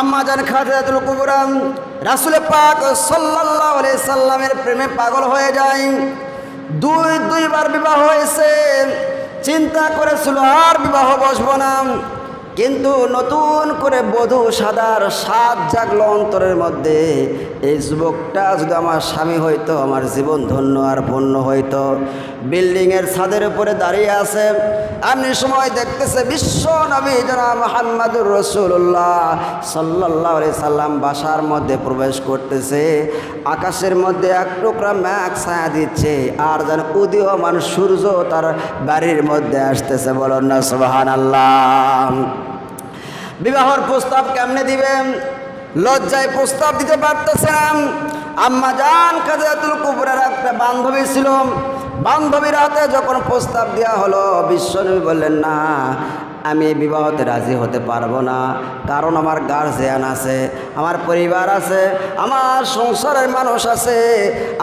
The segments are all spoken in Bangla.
আম্মা জান খাদিজাতুল কুবরা রাসুল পাক সাল্লাল্লাহু আলাইহি সাল্লামের প্রেমে পাগল হয়ে যায়। দুই, দুইবার বিবাহ হয়েছে। চিন্তা করেছিল, আর বিবাহ বসবো না। কিন্তু নতুন করে বধূ সাদার স্বাদ জাগলো অন্তরের মধ্যে। এই যুবকটা যদি আমার স্বামী হইতো, আমার জীবন ধন্য আর পূর্ণ হইতো। বিল্ডিংয়ের ছাদের উপরে দাঁড়িয়ে আছে। এমনি সময় দেখতেছে বিশ্ব নবী জনাব মোহাম্মদুর রসুল্লাহ সাল্লাহ সাল্লাম বাসার মধ্যে প্রবেশ করতেছে। আকাশের মধ্যে এক টুকরা ম্যাক ছায়া দিচ্ছে আর যেন উদীয়মান সূর্য তার বাড়ির মধ্যে আসতেছে। বলুন না সুবাহান আল্লাহ বিবাহর প্রস্তাব কেমনে দিবেন? লজ্জায় প্রস্তাব দিতে পারতেছিলাম আম্মা জান কাজাতুল কুবরার একটা বান্ধবী ছিল। বান্ধবীর হাতে যখন প্রস্তাব দেওয়া হলো, বিশ্বনবী বললেন, না, আমি বিবাহতে রাজি হতে পারব না। কারণ আমার গার্জিয়ান আছে, আমার পরিবার আছে, আমার সংসারের মানুষ আছে,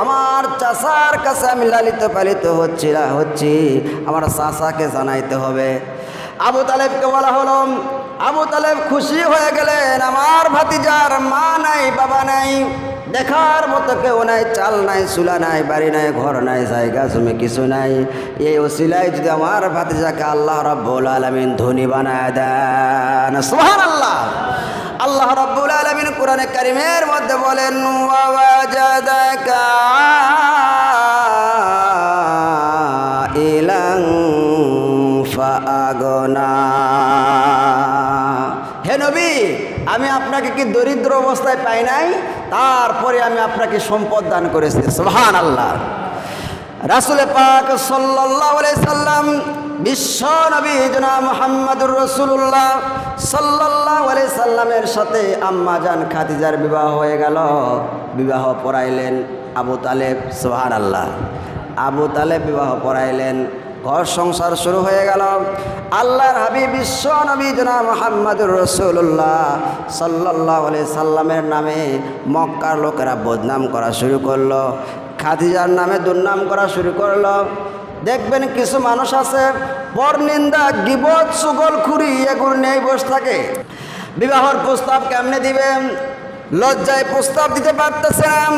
আমার চাষার কাছে আমি লালিত পালিত হচ্ছি না, হচ্ছি। আমার চাষাকে জানাইতে হবে। আবু তালেবকে বলা হলো, আবু তালেব খুশি হয়ে গেলেন, আমার ভাতিজার মা নাই, বাবা নাই। দেখার মতো কেউ নাই, চাল নাই, চুলা নাই, বাড়ি নাই, ঘর নাই, জায়গা জমি কিছু নাই। এই ওসিলায় যদি আমার ভাতিজাকে আল্লাহ রব্বুল আলমিন ধনী বানায় দেন সোহান আল্লাহ আল্লাহ রব্বুল আলমিন কোরআনে কারিমের মধ্যে বলেন ইলাং ফাগনা হে আমি আপনাকে কি দরিদ্র অবস্থায় পাই নাই? তারপরে আমি আপনাকে সম্পদ দান করেছি। সোহান আল্লাহ রাসুল পাক সাল্লাহ সাল্লাম বিশ্ব নবী জনা মোহাম্মদুর রসুল্লাহ সাল্লাহ সাল্লামের সাথে আম্মা জান খাদিজার বিবাহ হয়ে গেল। বিবাহ পড়াইলেন আবু তালেব। সোহান আল্লাহ আবু তালেব বিবাহ পড়াইলেন। ঘর সংসার শুরু হয়ে গেল। আল্লাহর হাবিব বিশ্ব নবী জনা মোহাম্মদুর রসুল্লাহ সাল্লাহ সাল্লামের নামে মক্কার লোকেরা বদনাম করা শুরু করল। খাদিজার নামে দুর্নাম করা শুরু করল। দেখবেন কিছু মানুষ আছে পর নিন্দা গিবত, সুগল, খুরি, এগুলো নেই বসে থাকে। বিবাহর প্রস্তাব কেমনে দিবেন? লজ্জায় প্রস্তাব দিতে পারতেছিলাম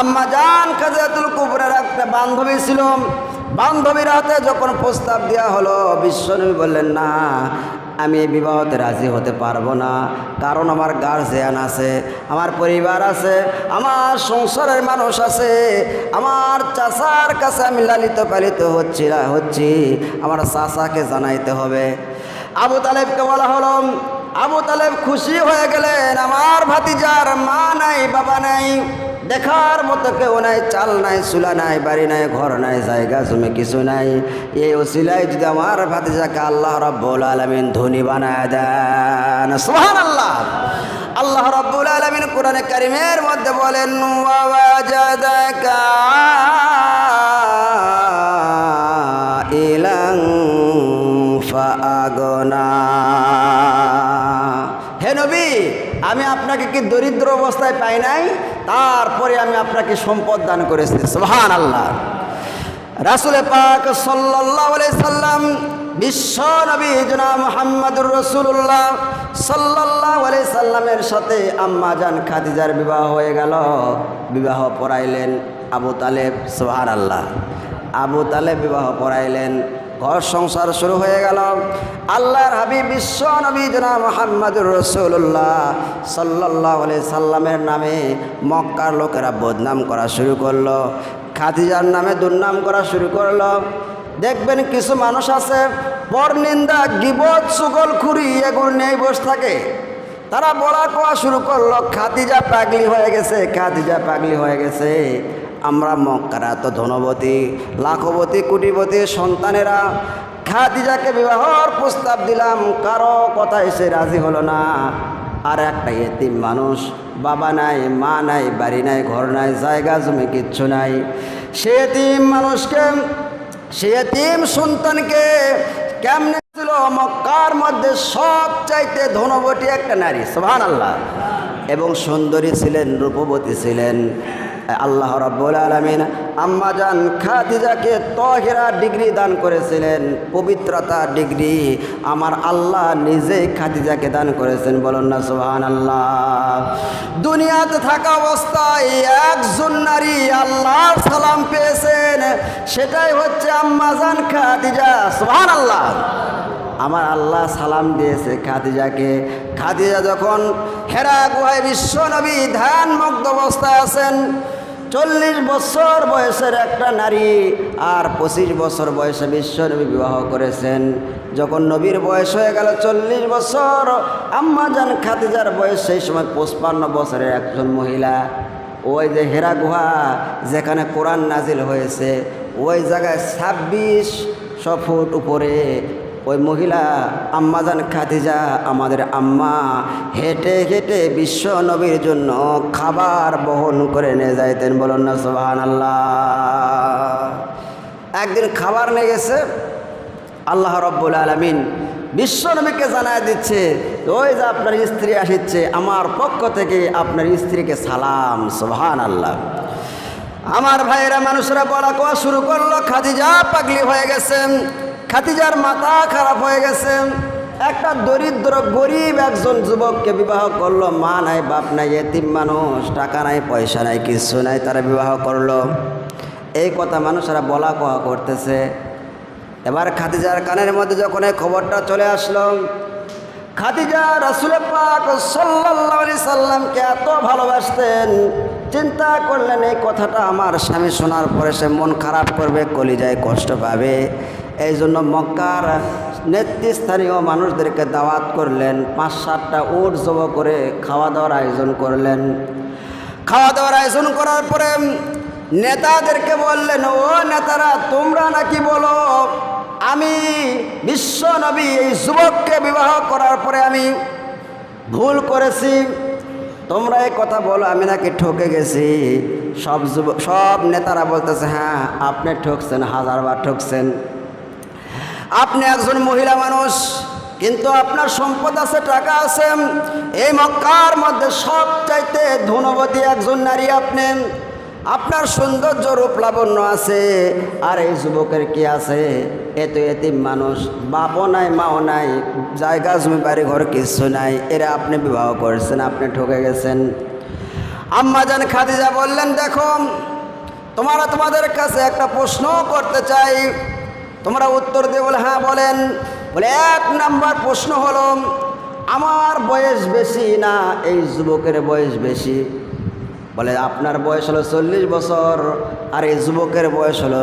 আম্মা জান খাজাতুল কুবরার একটা বান্ধবী ছিল। বান্ধবীর হাতে যখন প্রস্তাব দেওয়া হলো, বিশ্বনবী বললেন, না, আমি এই বিবাহতে রাজি হতে পারব না। কারণ আমার গার্জিয়ান আছে, আমার পরিবার আছে, আমার সংসারের মানুষ আছে, আমার চাষার কাছে আমি লালিত পালিত হচ্ছি হচ্ছি। আমার চাষাকে জানাইতে হবে। আবু তালেবকে বলা হলো, আবু তালেব খুশি হয়ে গেলেন, আমার ভাতিজার মা নাই, বাবা নাই। দেখার মতো কেউ নাই, চাল নাই, চুলা নাই, বাড়ি নাই, ঘর নাই, জায়গা জমি কিছু নাই। এই ওসিলায় যদি আমার ভাতিজাকে আল্লাহ রব্বুল আলমিন ধনী বানায় দেন সোহান আল্লাহ আল্লাহ রব্বুল আলমিন কোরআনে কারিমের মধ্যে বলেন ফাগনা হে নবী আমি আপনাকে কি দরিদ্র অবস্থায় পাই নাই? তারপরে আমি আপনাকে সম্পদ দান করেছি। সোহান আল্লাহ রাসুল পাক সাল্লাম বিশ্ব নবী জনা মোহাম্মদুর রসুল্লাহ সাল্লাহ সাল্লামের সাথে আম্মা জান খাদিজার বিবাহ হয়ে গেল। বিবাহ পড়াইলেন আবু তালেব। সোহান আল্লাহ আবু তালেব বিবাহ পড়াইলেন। ঘর সংসার শুরু হয়ে গেল। আল্লাহর হাবিব বিশ্ব নবী জনা মোহাম্মদুর রসুল্লাহ সাল্লাহ সাল্লামের নামে মক্কার লোকেরা বদনাম করা শুরু করল। খাদিজার নামে দুর্নাম করা শুরু করল। দেখবেন কিছু মানুষ আছে পর নিন্দা গিবত, সুগল, খুরি এগুলো নেই বসে থাকে। তারা বলা কোয়া শুরু করল, খাদিজা পাগলি হয়ে গেছে, খাদিজা পাগলি হয়ে গেছে। আমরা মক্কারা তো ধনবতী লাখবতী কোটিপতি, সন্তানেরা খাদিজাকে বিবাহর প্রস্তাব দিলাম। কারও কথা এসে রাজি হলো না। আর একটা এতিম মানুষ, বাবা নাই, মা নাই, বাড়ি নাই, ঘর নাই, জায়গা, জমি কিচ্ছু নাই। সে এতিম মানুষকে, সে এতিম সন্তানকে কেমনে ছিল মক্কার মধ্যে সব চাইতে ধনবতী একটা নারী সোহান আল্লাহ এবং সুন্দরী ছিলেন, রূপবতী ছিলেন। আল্লাহ রব্বুল আলমিন আম্মাজান খাদিজাকে তহেরা ডিগ্রি দান করেছিলেন, পবিত্রতা ডিগ্রি। আমার আল্লাহ নিজেই খাদিজাকে দান করেছেন, বলুন না সুহান আল্লাহ দুনিয়াতে থাকা অবস্থায় একজন নারী আল্লাহ সালাম পেয়েছেন, সেটাই হচ্ছে আম্মাজান খাদিজা সুহান আল্লাহ আমার আল্লাহ সালাম দিয়েছে খাদিজাকে। খাদিজা যখন হেরা গুহায় বিশ্ব নবী ধ্যান মুগ্ধ অবস্থায় আছেন চল্লিশ বছর বয়সের একটা নারী আর পঁচিশ বছর বয়সে বিশ্ব নবী বিবাহ করেছেন। যখন নবীর বয়স হয়ে গেল চল্লিশ বছর, আম্মা যান খাদিজার বয়স সেই সময় পঁচপান্ন বছরের একজন মহিলা। ওই যে হেরা গুহা যেখানে কোরআন নাজিল হয়েছে, ওই জায়গায় ছাব্বিশ ছ ফুট উপরে ওই মহিলা আম্মাজান খাদিজা, আমাদের আম্মা হেঁটে হেঁটে বিশ্ব নবীর জন্য খাবার বহন করে নিয়ে যাইতেন। বলুন না সোহান আল্লাহ একদিন খাবার নিয়ে গেছে, আল্লাহ রব্বুল আলমিন বিশ্ব নবীকে জানায় দিচ্ছে, ওই যে আপনার স্ত্রী আসিচ্ছে, আমার পক্ষ থেকে আপনার স্ত্রীকে সালাম সোহান আল্লাহ আমার ভাইয়েরা, মানুষরা বলা কোয়া শুরু করল, খাদিজা পাগলি হয়ে গেছেন। খাদিজার মাথা খারাপ হয়ে গেছে। একটা দরিদ্র, গরিব একজন যুবককে বিবাহ করল। মা নাই, বাপ নাই, এতিম মানুষ, টাকা নাই, পয়সা নাই, কিছু নাই, তারা বিবাহ করল। এই কথা মানুষেরা বলা কোয়া করতেছে। এবার খাদিজার কানের মধ্যে যখন এই খবরটা চলে আসলো, খাদিজা রাসুল পাক আলাইহি সাল্লামকে এত ভালোবাসতেন, চিন্তা করলেন, এই কথাটা আমার স্বামী শোনার পরে সে মন খারাপ করবে, কলিজায় কষ্ট পাবে। এই জন্য মক্কার নেতৃস্থানীয় মানুষদেরকে দাওয়াত করলেন, পাঁচ সাতটা উট জব করে খাওয়া দাওয়ার আয়োজন করলেন। খাওয়া দাওয়ার আয়োজন করার পরে নেতাদেরকে বললেন, ও নেতারা, তোমরা নাকি বলো, আমি বিশ্ব নবী, এই যুবককে বিবাহ করার পরে আমি ভুল করেছি। তোমরা এই কথা বলো, আমি নাকি ঠকে গেছি। সব যুবক সব নেতারা বলতেছে হ্যাঁ আপনি ঠকছেন, হাজারবার ঠকছেন। আপনি একজন মহিলা মানুষ, কিন্তু আপনার সম্পদ আছে, টাকা আছে। এই মক্কার মধ্যে সব চাইতে ধনবতী একজন নারী আপনি। আপনার সৌন্দর্য রূপ লাবণ্য আছে, আর এই যুবকের কি আছে? এত এতিম মানুষ, বাপও নাই, মাও নাই, জায়গা, জমি, বাড়ি, ঘর কিছু নাই। এরা আপনি বিবাহ করেছেন, আপনি ঠকে গেছেন। আম্মা জান খাদিজা বললেন, দেখো, তোমারা তোমাদের কাছে একটা প্রশ্ন করতে চাই। তোমরা উত্তর দিয়ে বলে হ্যাঁ বলেন। বলে, এক নাম্বার প্রশ্ন হলো, আমার বয়স বেশি না এই যুবকের বয়স বেশি? বলে, আপনার বয়স হলো চল্লিশ বছর আর এই যুবকের বয়স হলো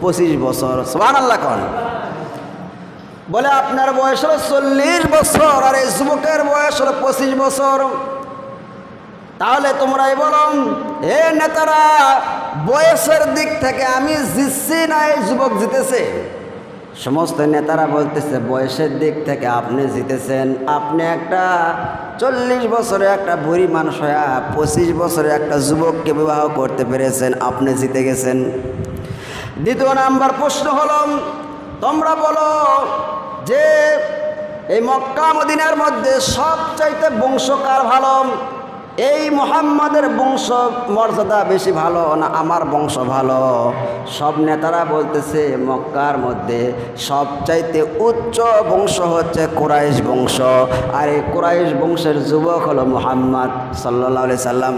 পঁচিশ বছর। সোহান আল্লাহ কন। বলে, আপনার বয়স হলো চল্লিশ বছর আর এই যুবকের বয়স হলো পঁচিশ বছর। তাহলে তোমরাই বলো হে নেতারা বয়সের দিক থেকে আমি জিতছি না, এই যুবক জিতেছে। সমস্ত নেতারা বলতেছে, বয়সের দিক থেকে আপনি জিতেছেন। আপনি একটা চল্লিশ বছরে একটা বুড়ি মানুষ হয়ে পঁচিশ বছরে একটা যুবককে বিবাহ করতে পেরেছেন, আপনি জিতে গেছেন। দ্বিতীয় নাম্বার প্রশ্ন হলো, তোমরা বলো যে এই মক্কা মদিনার মধ্যে সবচাইতে বংশকার ভালো এই মোহাম্মদের বংশ মর্যাদা বেশি ভালো না আমার বংশ ভালো? সব নেতারা বলতেছে, মক্কার মধ্যে সবচাইতে উচ্চ বংশ হচ্ছে কোরাইশ বংশ। আর এই কোরাইশ বংশের যুবক হলো মোহাম্মদ সাল্লাহ সাল্লাম।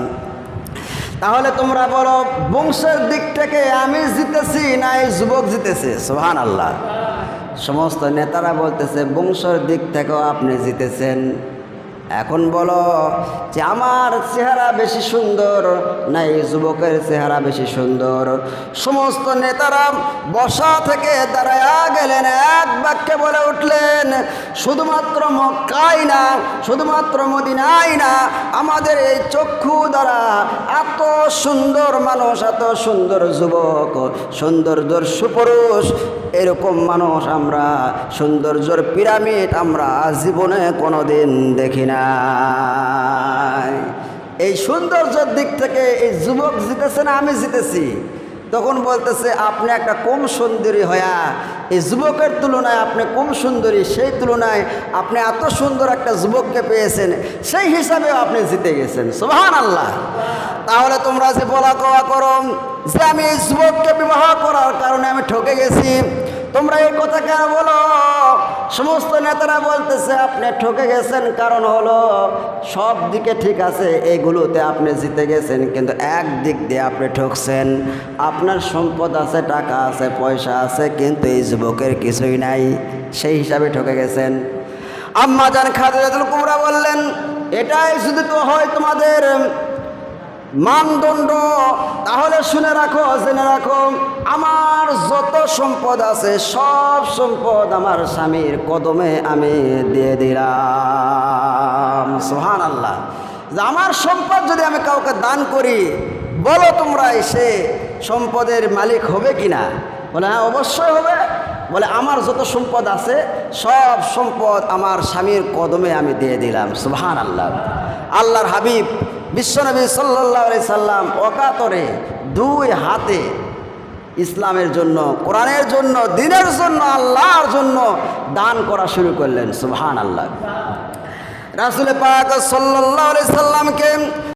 তাহলে তোমরা বলো, বংশের দিক থেকে আমি জিতেছি না এই যুবক জিতেছে? সোহান আল্লাহ সমস্ত নেতারা বলতেছে, বংশের দিক থেকেও আপনি জিতেছেন। এখন বলো যে আমার চেহারা বেশি সুন্দর? না এই যুবকের চেহারা বেশি সুন্দর। সমস্ত নেতারা বসা থেকে দাঁড়ায়া গেলেন, এক বাক্যে বলে উঠলেন, শুধুমাত্র মক্কাই না, শুধুমাত্র মদিনাই না, আমাদের এই চক্ষু দ্বারা এত সুন্দর মানুষ, এত সুন্দর যুবক সৌন্দর্যর সুপুরুষ এরকম মানুষ আমরা সৌন্দর্যর পিরামিড আমরা জীবনে কোনো দিন দেখি না এই সৌন্দর্যের দিক থেকে এই যুবক জিতেছে না, আমি জিতেছি। তখন বলতেছে, আপনি একটা কম সুন্দরী হয়া, এই যুবকের তুলনায় আপনি কম সুন্দরী, সেই তুলনায় আপনি এত সুন্দর একটা যুবককে পেয়েছেন, সেই হিসাবে আপনি জিতে গেছেন। সুবহান আল্লাহ তাহলে তোমরা যে বলা কওয়া করো যে আমি এই যুবককে বিবাহ করার কারণে আমি ঠকে গেছি, তোমরা এই কথা কেন বলো? সমস্ত নেতারা বলতেছে, আপনি ঠকে গেছেন, কারণ হলো সব দিকে ঠিক আছে, এগুলোতে আপনি জিতে গেছেন, কিন্তু এক দিক দিয়ে আপনি ঠকছেন। আপনার সম্পদ আছে, টাকা আছে, পয়সা আছে, কিন্তু এই যুবকের কিছুই নাই, সেই হিসাবে ঠকে গেছেন। আম্মা জান খাদিজাতুল কুবরা বললেন, এটাই শুধু তো হয় তোমাদের মানদণ্ড, তাহলে শুনে রাখো, জেনে রাখো। সম্পদ আছে, সব সম্পদ আমার স্বামীর কদমে আমি দিয়ে দিলাম। সোহান আল্লাহ আমার সম্পদ যদি আমি কাউকে দান করি, বলো তোমরা এসে সম্পদের মালিক হবে কি না বলে হ্যাঁ অবশ্যই হবে। বলে, আমার যত সম্পদ আছে, সব সম্পদ আমার স্বামীর কদমে আমি দিয়ে দিলাম। সুবহান আল্লাহ আল্লাহর হাবিব বিশ্বনবী সাল্লাহ সাল্লাম অকাতরে দুই হাতে ইসলামের জন্য, কোরআনের জন্য, দিনের জন্য, আল্লাহর জন্য দান করা শুরু করলেন। সুহান আল্লাহ রাসুল পাক সাল্লাহ আলি সাল্লাম